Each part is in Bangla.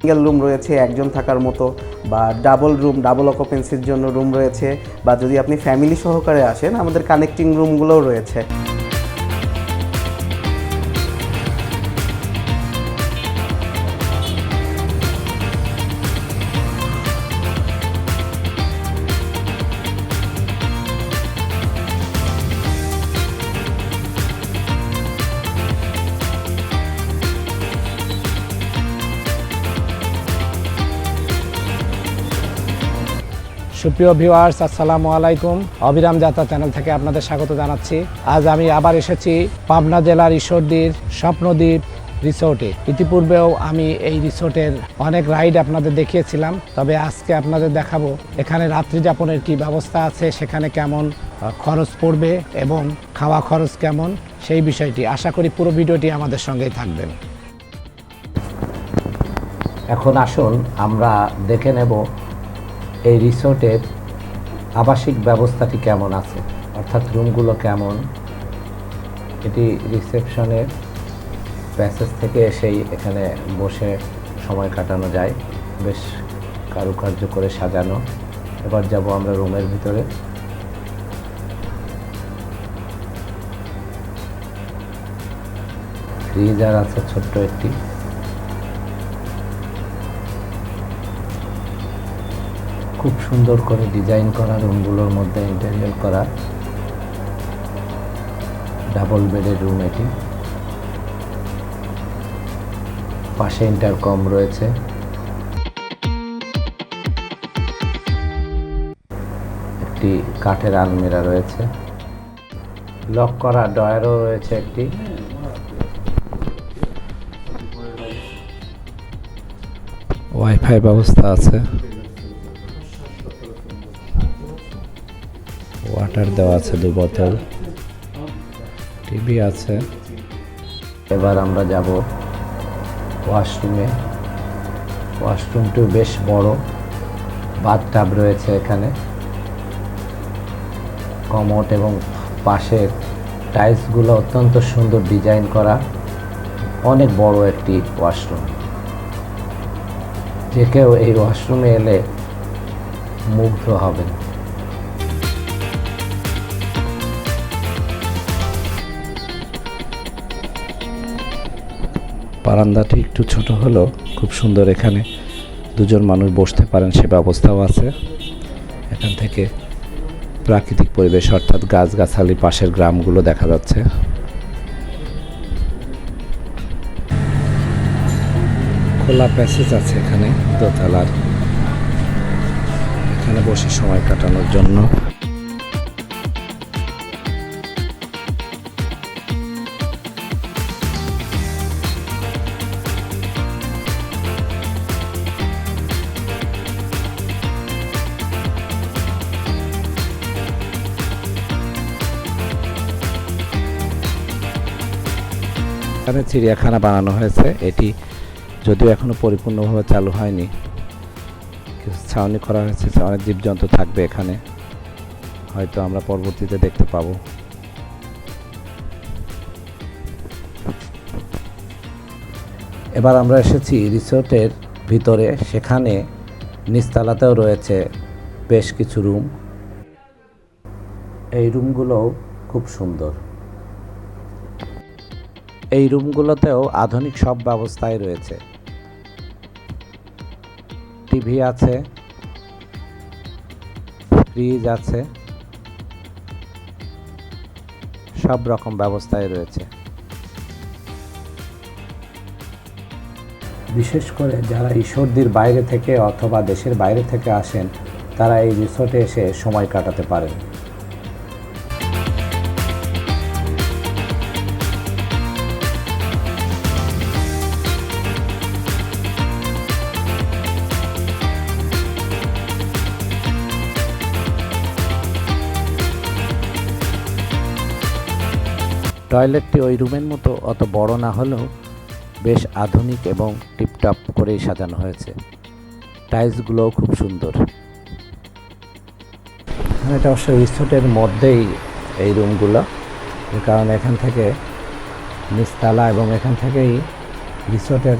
সিঙ্গেল রুম রয়েছে, একজন থাকার মতো, বা ডাবল রুম ডাবল অকুপেন্সির জন্য রুম রয়েছে, বা যদি আপনি ফ্যামিলি সহকারে আসেন, আমাদের কানেক্টিং রুমগুলোও রয়েছে। সুপ্রিয় ভিউয়ার্স, আসসালামু আলাইকুম। অবিরাম যাত্রা চ্যানেল থেকে আপনাদের স্বাগত জানাচ্ছি। আজ আমি আবার এসেছি পাবনা জেলার ঈশ্বরদীর স্বপ্নদ্বীপ রিসোর্টে। ইতিপূর্বেও আমি এই রিসোর্টের অনেক রাইড আপনাদের দেখিয়েছিলাম, তবে আজকে আপনাদের দেখাবো এখানে রাত্রি যাপনের কি ব্যবস্থা আছে, সেখানে কেমন খরচ পড়বে এবং খাওয়া খরচ কেমন, সেই বিষয়টি আশা করি পুরো ভিডিওটি আমাদের সঙ্গেই থাকবেন। এখন আসুন, আমরা দেখে নেব এই রিসোর্টের আবাসিক ব্যবস্থাটি কেমন আছে? অর্থাৎ রুমগুলো কেমন? এটি রিসেপশনের প্যাসেজ থেকে এসেই এখানে বসে সময় কাটানো যায়। বেশ কারুকার্য করে সাজানো। এবার যাব আমরা রুমের ভিতরে। ফ্রিজার আছে ছোট্ট একটি। খুব সুন্দর করে ডিজাইন করা রুমগুলোর মধ্যে ইন্টেরিয়র করা। ডাবল বেডের রুম এটি। পাশে ইন্টারকম রয়েছে। একটি কাঠের আলমিরা রয়েছে। লক করা ডয়ারও রয়েছে একটি। ওয়াইফাই ব্যবস্থা আছে। ওয়াটার দেওয়া আছে দু বোতল। টিভি আছে। এবার আমরা যাব ওয়াশরুমে ওয়াশরুমটিও বেশ বড়। বাথটাব রয়েছে এখানে। কমোট এবং পাশের টাইলসগুলো অত্যন্ত সুন্দর ডিজাইন করা। অনেক বড় একটি ওয়াশরুম যে কেউ এই ওয়াশরুমে এলে মুগ্ধ হবেন। বারান্দাটি একটু ছোট হলেও খুব সুন্দর এখানে। দুজন মানুষ বসতে পারেন, সে ব্যবস্থাও আছে। এখান থেকে প্রাকৃতিক পরিবেশ, অর্থাৎ গাছগাছালি, পাশের গ্রামগুলো দেখা যাচ্ছে। খোলা প্যাসেজ আছে এখানে, দোতলার। এখানে বসে সময় কাটানোর জন্য। এখানে চিড়িয়াখানা বানানো হয়েছে। এটি যদিও এখনও পরিপূর্ণভাবে চালু হয়নি। কিছু ছাউনি করা হয়েছে অনেক জীবজন্তু থাকবে এখানে। হয়তো আমরা পরবর্তীতে দেখতে পাবো। এবার আমরা এসেছি রিসোর্টের ভিতরে। সেখানে নিচতলাতেও রয়েছে বেশ কিছু রুম। এই রুমগুলোও খুব সুন্দর। এই রুমগুলোতেও আধুনিক সব ব্যবস্থাই রয়েছে। টিভি আছে, ফ্রিজ আছে, সব রকম ব্যবস্থাই রয়েছে। বিশেষ করে যারা ঈশ্বরদীর বাইরে থেকে অথবা দেশের বাইরে থেকে আসেন, তারা এই রিসোর্টে এসে সময় কাটাতে পারেন। টয়লেটটি ওই রুমের মতো অত বড় না হলেও বেশ আধুনিক এবং টিপটপ করেই সাজানো হয়েছে। টাইলসগুলোও খুব সুন্দর। এটা অবশ্য রিসোর্টের মধ্যেই এই রুমগুলো কারণ এখান থেকে নিচতলা এবং এখান থেকেই রিসোর্টের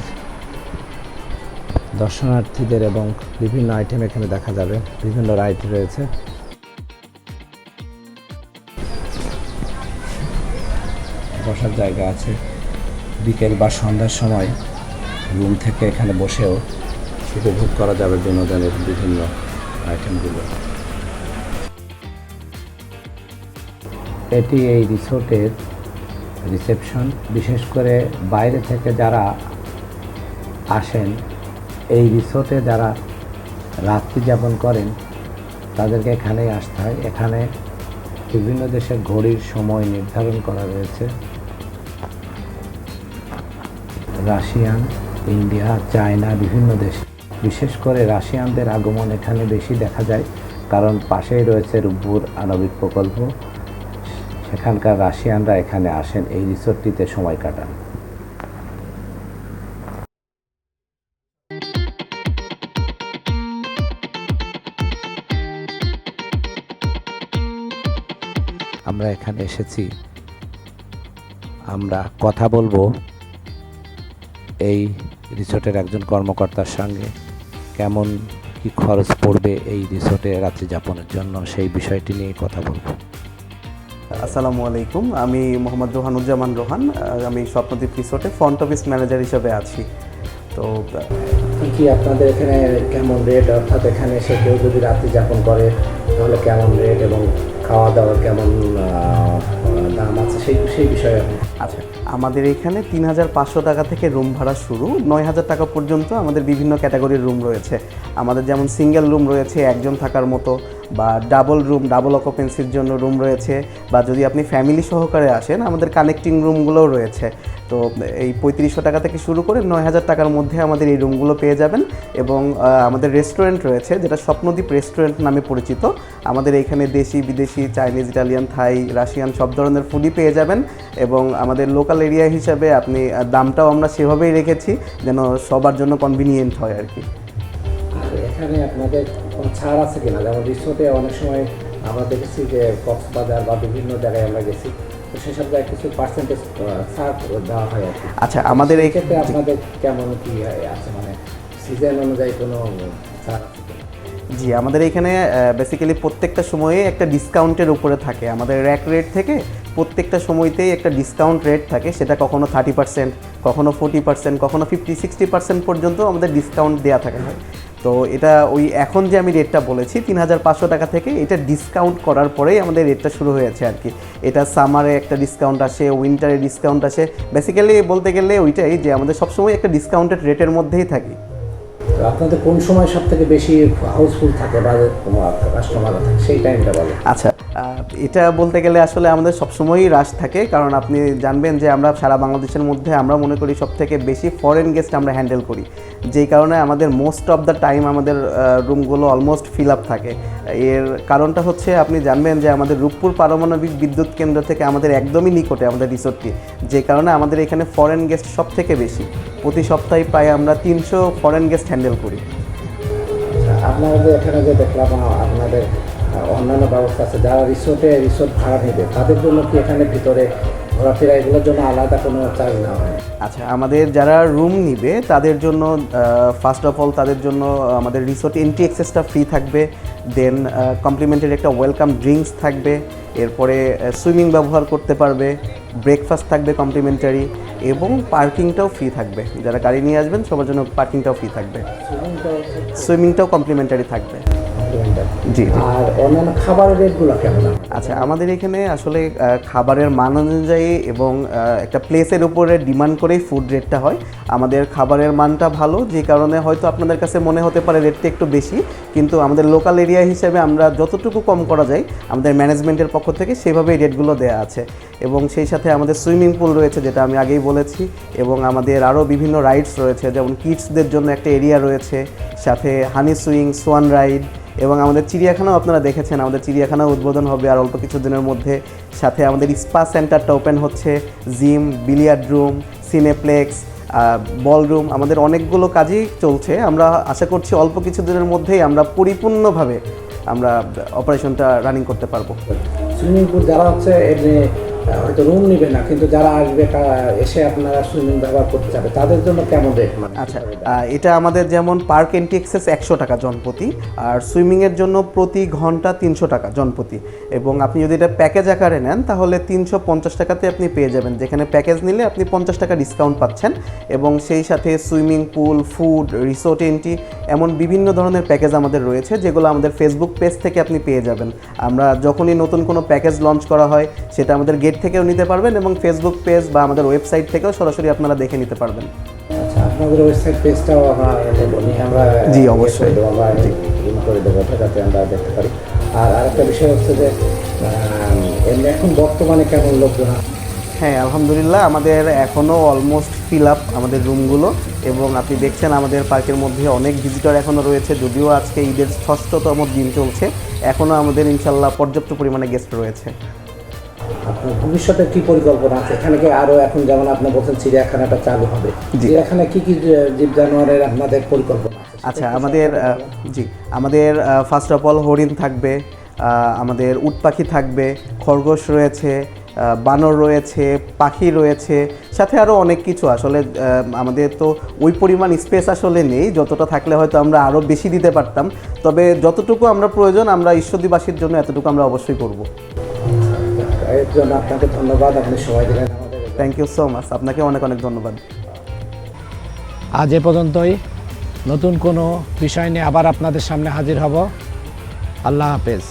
দর্শনার্থীদের এবং বিভিন্ন আইটেম এখানে দেখা যাবে। বিভিন্ন রাইড রয়েছে। বসার জায়গা আছে। বিকেল বা সন্ধ্যার সময় রুম থেকে এখানে বসেও উপভোগ করা যাবে বিনোদনের বিভিন্ন আইটেমগুলো এটি এই রিসোর্টের রিসেপশন। বিশেষ করে বাইরে থেকে যারা আসেন, এই রিসোর্টে যারা রাত্রি যাপন করেন, তাদেরকে এখানেই আসতে হয়। এখানে বিভিন্ন দেশের ঘড়ির সময় নির্ধারণ করা রয়েছে। রাশিয়ান ইন্ডিয়া চায়না, বিভিন্ন দেশ। বিশেষ করে রাশিয়ানদের আগমন এখানে বেশি দেখা যায়, কারণ পাশেই রয়েছে রূপপুর আণবিক প্রকল্প। সেখানকার রাশিয়ানরা এখানে আসেন, এই রিসোর্টটিতে সময় কাটান। আমরা এখানে এসেছি। আমরা কথা বলব এই রিসোর্টের একজন কর্মকর্তার সঙ্গে কেমন কি খরচ পড়বে এই রিসোর্টে রাত্রি যাপনের জন্য সেই বিষয়টি নিয়ে কথা বলব। আসসালামু আলাইকুম আমি মোহাম্মদ রোহানুজ্জামান রোহান আমি স্বপ্নদ্বীপ রিসোর্টে ফ্রন্ট অফিস ম্যানেজার হিসেবে আছি। তো কি কি আপনাদের এখানে কেমন রেট অর্থাৎ এখানে এসে কেউ যদি রাত্রি যাপন করে তাহলে কেমন রেট এবং খাওয়া দাওয়া কেমন দাম আছে? সেই সেই বিষয়ে আচ্ছা আমাদের এখানে তিন হাজার পাঁচশো টাকা থেকে রুম ভাড়া শুরু। নয় হাজার টাকা পর্যন্ত আমাদের বিভিন্ন ক্যাটাগরির রুম রয়েছে। আমাদের যেমন সিঙ্গেল রুম রয়েছে, একজন থাকার মতো। বা ডাবল রুম ডাবল অকুপেন্সির জন্য রুম রয়েছে বা যদি আপনি ফ্যামিলি সহকারে আসেন, আমাদের কানেক্টিং রুমগুলোও রয়েছে। তো এই পঁয়ত্রিশশো টাকা থেকে শুরু করে নয় হাজার টাকার মধ্যে আমাদের এই রুমগুলো পেয়ে যাবেন এবং আমাদের রেস্টুরেন্ট রয়েছে যেটা স্বপ্নদ্বীপ রেস্টুরেন্ট নামে পরিচিত। আমাদের এখানে দেশি, বিদেশি চাইনিজ ইটালিয়ান থাই রাশিয়ান সব ধরনের ফুডই পেয়ে যাবেন এবং আমাদের লোকাল এরিয়া হিসাবে আপনি দামটাও আমরা সেভাবেই রেখেছি যেন সবার জন্য কনভিনিয়েন্ট হয় আর কি। এখানে আপনাদের কোনো ছাড় আছে কিনা? যেমন রিসোর্টে অনেক সময় আমরা দেখেছি যে কক্সবাজার বা বিভিন্ন জায়গায় আমরা গেছি তো সেসব জায়গায় কিছু পার্সেন্টেজ ছাড় দেওয়া হয় আর কি। আচ্ছা আমাদের এই ক্ষেত্রে আপনাদের কেমন কি আছে? মানে সিজন অনুযায়ী কোনো ছাড় আছে জি আমাদের এখানে বেসিক্যালি প্রত্যেকটা সময়ে একটা ডিসকাউন্টের উপরে থাকে। আমাদের র্যাক রেট থেকে প্রত্যেকটা সময়তেই একটা ডিসকাউন্ট রেট থাকে। সেটা কখনো থার্টি পার্সেন্ট কখনো ফোর্টি পার্সেন্ট কখনো ফিফটি সিক্সটি পার্সেন্ট পর্যন্ত আমাদের ডিসকাউন্ট দেওয়া থাকে। তো এটা ওই এখন যে আমি রেটটা বলেছি তিন হাজার পাঁচশো টাকা থেকে এটা ডিসকাউন্ট করার পরেই আমাদের রেটটা শুরু হয়েছে আর কি। এটা সামারে একটা ডিসকাউন্ট আসে উইন্টারে ডিসকাউন্ট আসে। বেসিক্যালি বলতে গেলে ওইটাই যে আমাদের সবসময় একটা ডিসকাউন্টেড রেটের মধ্যেই থাকি। আপনাদের কোন সময় সব থেকে বেশি হাউসফুল থাকে বা কাস্টমাররা থাকে? সেই টাইমটা বলে আচ্ছা এটা বলতে গেলে আসলে আমাদের সবসময়ই রাশ থাকে, কারণ আপনি জানবেন যে আমরা সারা বাংলাদেশের মধ্যে আমরা মনে করি সব থেকে বেশি ফরেন গেস্ট আমরা হ্যান্ডেল করি। যেই কারণে আমাদের মোস্ট অফ দ্য টাইম আমাদের রুমগুলো অলমোস্ট ফিল আপ থাকে। এর কারণটা হচ্ছে আপনি জানবেন যে আমাদের রূপপুর পারমাণবিক বিদ্যুৎ কেন্দ্র থেকে আমাদের একদমই নিকটে আমাদের রিসোর্টটি যে কারণে আমাদের এখানে ফরেন গেস্ট সব থেকে বেশি। প্রতি সপ্তাহে প্রায় আমরা তিনশো ফরেন গেস্ট হ্যান্ডেল করি। আচ্ছা, আপনাদের এখানে যে দেখলাম আপনাদের অন্যান্য ব্যবস্থা আছে যারা রিসোর্টে রিসোর্ট ভাড়া নেবে তাদের জন্য কি এখানে ভিতরে ঘোরাফেরা এগুলোর জন্য আলাদা কোনো চার্জ হয় আচ্ছা আমাদের যারা রুম নিবে তাদের জন্য ফার্স্ট অফ অল তাদের জন্য আমাদের রিসোর্ট এন্ট্রি অ্যাক্সেসটা ফ্রি থাকবে। দেন কমপ্লিমেন্টারি একটা ওয়েলকাম ড্রিঙ্কস থাকবে। এরপরে সুইমিং ব্যবহার করতে পারবে। ব্রেকফাস্ট থাকবে কমপ্লিমেন্টারি এবং পার্কিংটাও ফ্রি থাকবে। যারা গাড়ি নিয়ে আসবেন সবার জন্য পার্কিংটাও ফ্রি থাকবে। সুইমিংটাও কমপ্লিমেন্টারি থাকবে। জি আর অন্যান্য খাবারের রেটগুলো কেমন? আচ্ছা আমাদের এখানে আসলে খাবারের মান অনুযায়ী এবং একটা প্লেসের উপরে ডিমান্ড করেই ফুড রেটটা হয়। আমাদের খাবারের মানটা ভালো যে কারণে হয়তো আপনাদের কাছে মনে হতে পারে রেটটা একটু বেশি। কিন্তু আমাদের লোকাল এরিয়া হিসেবে আমরা যতটুকু কম করা যায় আমাদের ম্যানেজমেন্টের পক্ষ থেকে সেভাবেই রেটগুলো দেওয়া আছে। এবং সেই সাথে আমাদের সুইমিং পুল রয়েছে যেটা আমি আগেই বলেছি। এবং আমাদের আরও বিভিন্ন রাইডস রয়েছে যেমন কিডসদের জন্য একটা এরিয়া রয়েছে। সাথে হানি সুইং সোয়ান রাইড এবং আমাদের চিড়িয়াখানাও আপনারা দেখেছেন, আমাদের চিড়িয়াখানাও উদ্বোধন হবে আর অল্প কিছু দিনের মধ্যে। সাথে আমাদের স্পা সেন্টারটা ওপেন হচ্ছে, gym, billiard room, cineplex ballroom, আমাদের অনেকগুলো কাজই চলছে। আমরা আশা করছি অল্প কিছু দিনের মধ্যেই আমরা পরিপূর্ণভাবে আমরা অপারেশনটা রানিং করতে পারব। সুইমিং পুল যারা হচ্ছে এমনি হয়তো রুম নেবে না, কিন্তু যারা আসবে এসে আপনারা সুইমিং ব্যবহার করতে যাবে। তাদের জন্য কেমন রেট মানে? আচ্ছা এটা আমাদের যেমন পার্ক এন্ট্রি এক্সেস একশো টাকা জনপ্রতি আর সুইমিংয়ের জন্য প্রতি ঘণ্টা তিনশো টাকা জনপ্রতি এবং আপনি যদি এটা প্যাকেজ আকারে নেন, তাহলে তিনশো পঞ্চাশ টাকাতে আপনি পেয়ে যাবেন। যেখানে প্যাকেজ নিলে আপনি পঞ্চাশ টাকা ডিসকাউন্ট পাচ্ছেন। এবং সেই সাথে swimming pool food resort entry এমন বিভিন্ন ধরনের প্যাকেজ আমাদের রয়েছে, যেগুলো আমাদের ফেসবুক পেজ থেকে আপনি পেয়ে যাবেন। আমরা যখনই নতুন কোনো প্যাকেজ লঞ্চ করা হয় সেটা আমাদের গেট থেকেও নিতে পারবেন এবং ফেসবুক পেজ বা আমাদের ওয়েবসাইট থেকেও সরাসরি আপনারা দেখে নিতে পারবেন। আচ্ছা আপনাদের ওয়েবসাইট পেজটাও আমরা জি, ইয়ে অবশ্যই। আমরা করে দেবো যাতে আমরা দেখতে পারি। আর আরেকটা বিষয় হচ্ছে যে এখন বর্তমানে কেমন লোকজন হ্যাঁ আলহামদুলিল্লাহ আমাদের এখনও অলমোস্ট ফিল আপ আমাদের রুমগুলো এবং আপনি দেখছেন আমাদের পার্কের মধ্যে অনেক ভিজিটর এখনও রয়েছে যদিও আজকে ঈদের ষষ্ঠতম দিন চলছে এখনও আমাদের ইনশাল্লাহ পর্যাপ্ত পরিমাণে গেস্ট রয়েছে। আপনার ভবিষ্যতে কি পরিকল্পনা আছে? এখানে কি আরও এখন যেমন আপনি বলছেন চিড়িয়াখানাটা চালু হবে। জি। চিড়িয়াখানায় কি কি জীব জানোয়ারের আপনাদের পরিকল্পনা আচ্ছা আমাদের জি আমাদের ফার্স্ট অফ অল হরিণ থাকবে আমাদের উট পাখি থাকবে খরগোশ রয়েছে বানর রয়েছে পাখি রয়েছে সাথে আরও অনেক কিছু। আসলে আমাদের তো ওই পরিমাণ স্পেস আসলে নেই যতটা থাকলে হয়তো আমরা আরও বেশি দিতে পারতাম। তবে যতটুকু আমরা প্রয়োজন আমরা ঈশ্বরদীবাসীর জন্য এতটুকু আমরা অবশ্যই করব। এর জন্য আপনাকে ধন্যবাদ আপনি সময় দিলেন থ্যাংক ইউ সো মাচ আপনাকে অনেক অনেক ধন্যবাদ। আজ এ পর্যন্তই। নতুন কোনো বিষয় নিয়ে আবার আপনাদের সামনে হাজির হব। আল্লাহ হাফেজ।